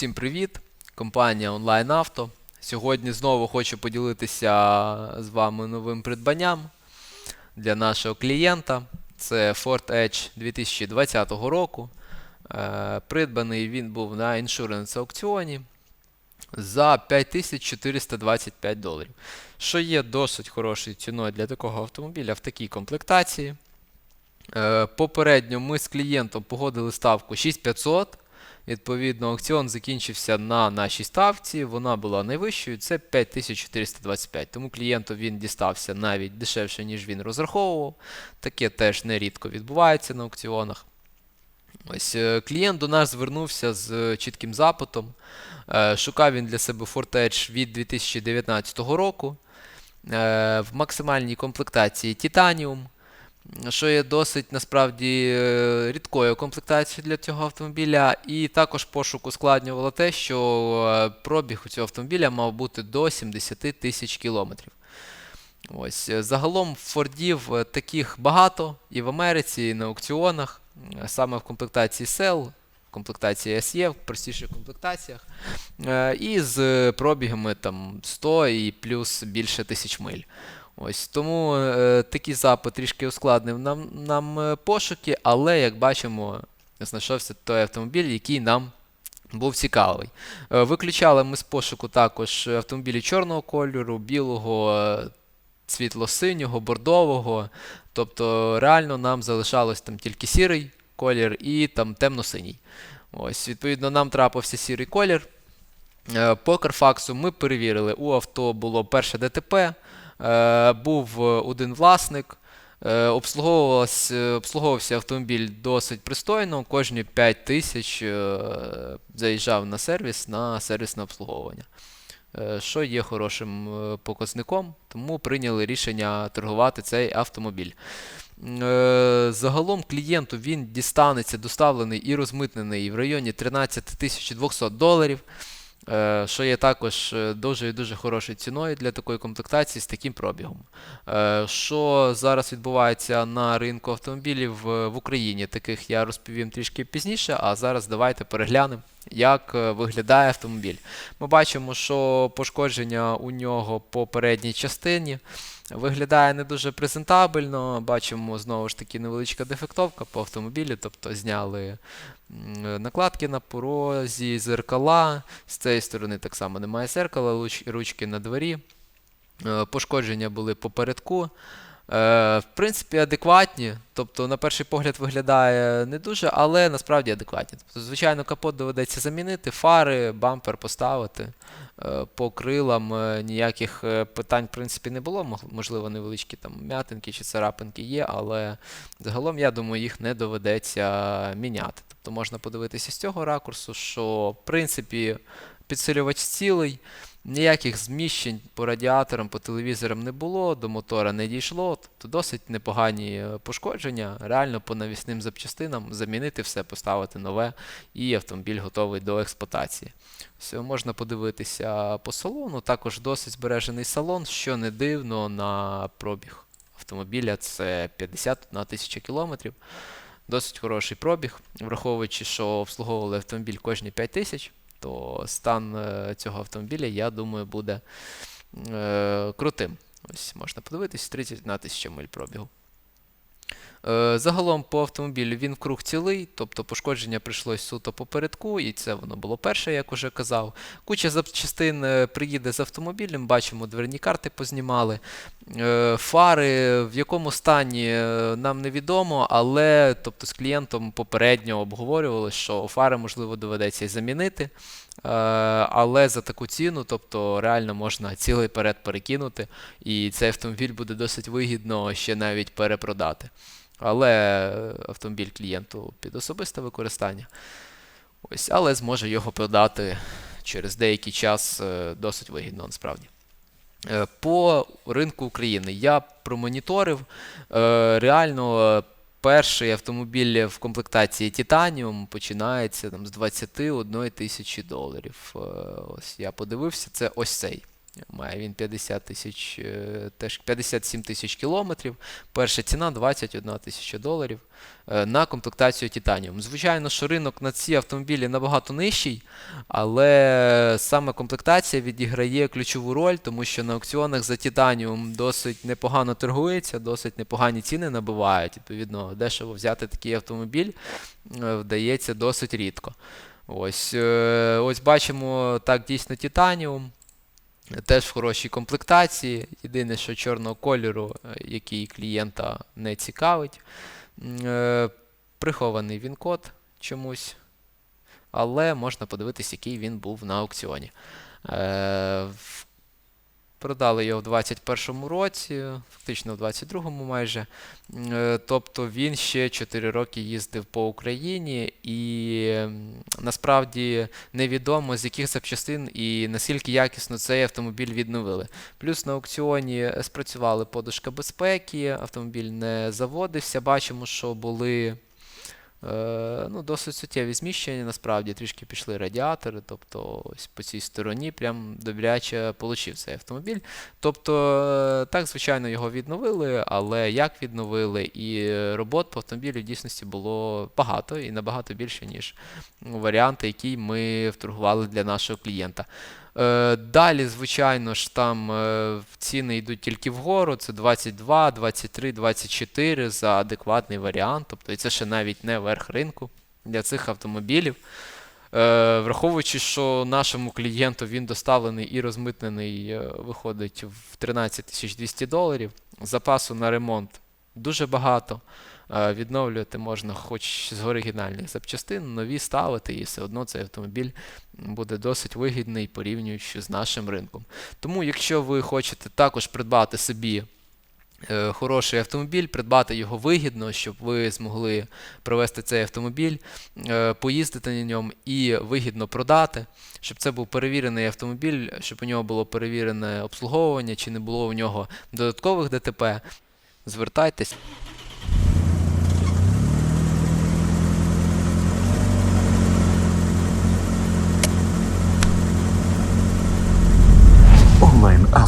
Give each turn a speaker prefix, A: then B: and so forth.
A: Всім привіт! Компанія Online Auto. Сьогодні знову хочу поділитися з вами новим придбанням для нашого клієнта. Це Ford Edge 2020 року. Е, Придбаний він був на іншуренс аукціоні за 5425 доларів, що є досить хорошою ціною для такого автомобіля в такій комплектації. Е, Попередньо ми з клієнтом погодили ставку 6500. Відповідно, аукціон закінчився на нашій ставці. Вона була найвищою, це 5425. Тому клієнту він дістався навіть дешевше, ніж він розраховував. Таке теж нерідко відбувається на аукціонах. Ось е, клієнт до нас звернувся з чітким запитом. Е, Шукав він для себе Ford від 2019 року е, в максимальній комплектації Titanium що є досить насправді е, рідкою комплектацією для цього автомобіля. І також пошук ускладнювало те, що е, пробіг у цього автомобіля мав бути до 70 тисяч кілометрів. Ось, е, Загалом фордів таких багато і в Америці, і на аукціонах, саме в комплектації SEL, в комплектації SE, в простіших комплектаціях, і з пробігами там 100 і плюс більше тисяч миль. Ось тому е, такий запит трішки ускладнив нам, нам е, пошуки, але як бачимо, знайшовся той автомобіль, який нам був цікавий. Е, виключали ми з пошуку також автомобілі чорного кольору, білого, е, світло-синього, бордового. Тобто реально нам залишалось там тільки сірий колір і там темно-синій. Ось, відповідно, нам трапився сірий колір. Е, По Карфаксу ми перевірили, у авто було перше ДТП. Е, був один власник, е, обслуговувався, автомобіль досить пристойно, кожні 5 тисяч е, заїжджав на сервіс на сервісне обслуговування, е, що є хорошим е, показником, тому прийняли рішення торгувати цей автомобіль. Е, Загалом клієнту він дістанеться доставлений і розмитнений в районі 13 200 доларів. Е, що є також е, дуже і дуже хорошою ціною для такої комплектації з таким пробігом. Е, Що зараз відбувається на ринку автомобілів в в Україні, таких я розповім трішки пізніше, а зараз давайте переглянемо, як е, виглядає автомобіль. Ми бачимо, що пошкодження у нього по передній частині. Виглядає не дуже презентабельно. Бачимо знову ж таки невеличка дефектовка по автомобілі, тобто зняли накладки на порозі, зеркала. З цієї сторони так само немає зеркала, ручки на дворі. Е, Пошкодження були попередку. Е, В принципі, адекватні. Тобто, на перший погляд виглядає не дуже, але насправді адекватні. Тобто, звичайно, капот доведеться замінити, фари, бампер поставити. Е, По крилам е, ніяких питань, в принципі, не було. Можливо, невеличкі там м'ятинки чи царапинки є, але загалом, я думаю, їх не доведеться міняти. Тобто можна подивитися з цього ракурсу, що в принципі підсилювач цілий. Ніяких зміщень по радіаторам, по телевізорам не було, до мотора не дійшло, тобто досить непогані е, пошкодження. Реально по навісним запчастинам замінити все, поставити нове, і автомобіль готовий до експлуатації. Все, можна подивитися по салону. Також досить збережений салон, що не дивно на пробіг автомобіля. Це 51 тисяча кілометрів. Досить хороший пробіг, враховуючи, що обслуговували автомобіль кожні 5 тисяч то стан е, цього автомобіля, я думаю, буде е, крутим. Ось можна подивитись, 30 на 1000 миль пробігу. Е, Загалом по автомобілю він вкруг цілий, тобто пошкодження прийшлось суто попередку, і це воно було перше, як уже казав. Куча запчастин е, приїде з автомобілем, бачимо, дверні карти познімали. Е, Фари в якому стані нам невідомо, але тобто, з клієнтом попередньо обговорювали, що фари, можливо, доведеться і замінити. Але за таку ціну, тобто реально можна цілий перед перекинути, і цей автомобіль буде досить вигідно ще навіть перепродати. Але автомобіль клієнту під особисте використання. Ось, але зможе його продати через деякий час е, досить вигідно насправді. Е, По ринку України я промоніторив. е, Реально, перший автомобіль в комплектації Titanium починається там, з 21 тисячі доларів. Ось я подивився, це ось цей. Має він 50 тисяч, е, теж 57 тисяч кілометрів. Перша ціна 21 тисяча доларів е, на комплектацію Titanium. Звичайно, що ринок на ці автомобілі набагато нижчий, але саме комплектація відіграє ключову роль, тому що на аукціонах за Titanium досить непогано торгується, досить непогані ціни набивають. Відповідно, дешево взяти такий автомобіль е, вдається досить рідко. Ось, ось бачимо так дійсно Titanium. Теж в хорошій комплектації. Єдине, що чорного кольору, е, який клієнта не цікавить. Е, Прихований він код чомусь, але можна подивитись, який він був на аукціоні. Продали його в 2021 році, фактично в 22-му майже. Е, Тобто він ще 4 роки їздив по Україні, і насправді невідомо з яких запчастин і наскільки якісно цей автомобіль відновили. Плюс на аукціоні спрацювали подушка безпеки, автомобіль не заводився. Бачимо, що були ну, досить суттєві зміщення, насправді трішки пішли радіатори, тобто ось по цій стороні прям добряче получив цей автомобіль. Тобто, е, так, звичайно, його відновили, але як відновили, і робот по автомобілю в дійсності було багато і набагато більше, ніж варіанти, які ми вторгували для нашого клієнта. Е, Далі, звичайно ж, там е, ціни йдуть тільки вгору. Це 22, 23, 24 за адекватний варіант. Тобто це ще навіть не верх ринку для цих автомобілів. Е, Враховуючи, що нашому клієнту він доставлений і розмитнений, виходить в 13 200 доларів. Запасу на ремонт дуже багато. Відновлювати можна хоч з оригінальних запчастин, нові ставити, і все одно цей автомобіль буде досить вигідний порівнюючи з нашим ринком. Тому, якщо ви хочете також придбати собі е, хороший автомобіль, придбати його вигідно, щоб ви змогли провести цей автомобіль, е, поїздити на ньому і вигідно продати, щоб це був перевірений автомобіль, щоб у нього було перевірене обслуговування, чи не було у нього додаткових ДТП. Звертайтесь.
B: Онлайн